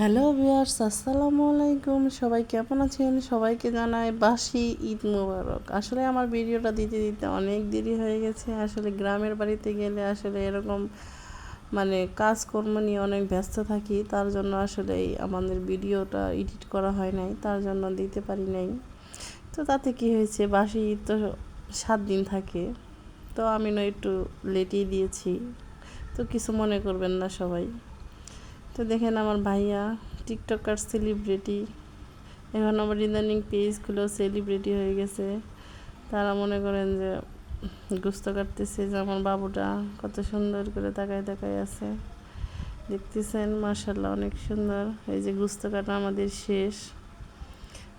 Hello viewers, আসসালামু আলাইকুম। সবাই কেমন আছেন? সবাইকে জানাই বাসি ঈদ মোবারক। আসলে আমার ভিডিওটা দিতে দিতে অনেক দেরি হয়ে গেছে। আসলে গ্রামের বাড়িতে গেলে আসলে এরকম মানে কাজকর্ম নিয়ে অনেক ব্যস্ত থাকি। তার জন্য আসলে আমাদের ভিডিওটা এডিট করা হয় নাই, তার জন্য দিতে পারি নাই। তো তাতে কি হয়েছে, বাসি ঈদ তো সাত দিন থাকে। তো আমি না একটু লেটেই দিয়েছি। তো কিছু মনে করবেন না সবাই। তো দেখেন আমার ভাইয়া, টিকটকার সেলিব্রিটি এখন আমার ইদানিং পেজগুলো সেলিব্রিটি হয়ে গেছে। তারা মনে করেন যে গুস্ত কাটতেছে যে আমার বাবুটা কত সুন্দর করে তাকায় তাকায় আছে। দেখতেছেন মার্শাল্লাহ অনেক সুন্দর। এই যে গুস্ত কাটা আমাদের শেষ।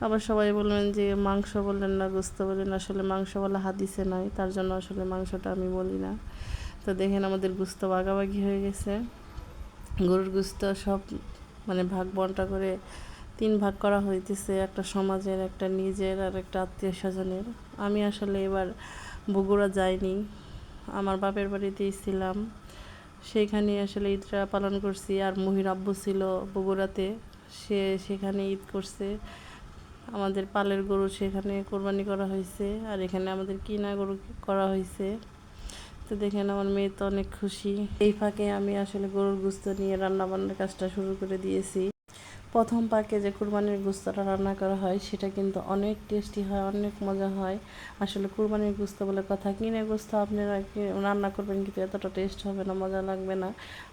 আবার সবাই বলবেন যে মাংস বললেন না, গুস্ত বললেন আসলে মাংস বলা হাদিসে নয় তার জন্য আসলে মাংসটা আমি বলি না। তো দেখেন আমাদের গুস্ত বাগাবাগি হয়ে গেছে। গরুর গুস্ত সব মানে ভাগ বন্টা করে তিন ভাগ করা হইতেছে, একটা সমাজের, একটা নিজের আর একটা আত্মীয় স্বজনের। আমি আসলে এবার বগুড়া যাইনি। আমার বাপের বাড়িতেই ছিলাম। সেইখানে আসলে ঈদটা পালন করছি। আর মহির আব্বু ছিল বগুড়াতে। সে সেখানে ঈদ করছে। আমাদের পালের গরু সেখানে কোরবানি করা হয়েছে আর এখানে আমাদের কিনা গরু করা হয়েছে তো দেখেন আমার মেয়ে তো অনেক খুশি। এই ফাঁকে আমি আসলে গরুর গুস্ত নিয়ে রান্নাবান্নার কাজটা শুরু করে দিয়েছি। প্রথম পাকে যে কুরবানির গুস্তটা রান্না করা হয়, সেটা কিন্তু অনেক টেস্টি হয়, অনেক মজা হয়। আসলে কুরবানির গুস্ত বলে কথা, কিনে গুস্ত আপনারা রান্না করবেন কিন্তু এতটা টেস্ট হবে না, মজা লাগবে না।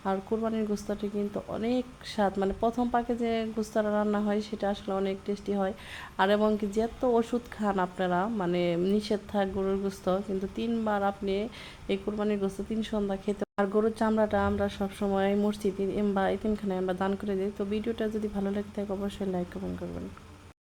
আর কুরবানির গুস্তটি কিন্তু অনেক স্বাদ মানে প্রথম পাকে যে গুস্তটা রান্না হয়, সেটা আসলে অনেক টেস্টি হয়। আর এবং কি যত ওষুধ খান আপনারা মানে নিষেধ থাক গরুর গুস্ত, কিন্তু তিনবার আপনি এই কুরবানির গোস্ত তিন সন্ধ্যা খেতে আর গরুর চামড়াটা আমরা সবসময় মসজিদ বা এতিমখানায় আমরা দান করে দিই। তো ভিডিওটা যদি ভালো লাগে থাকে, অবশ্যই লাইক কমেন্ট করবেন।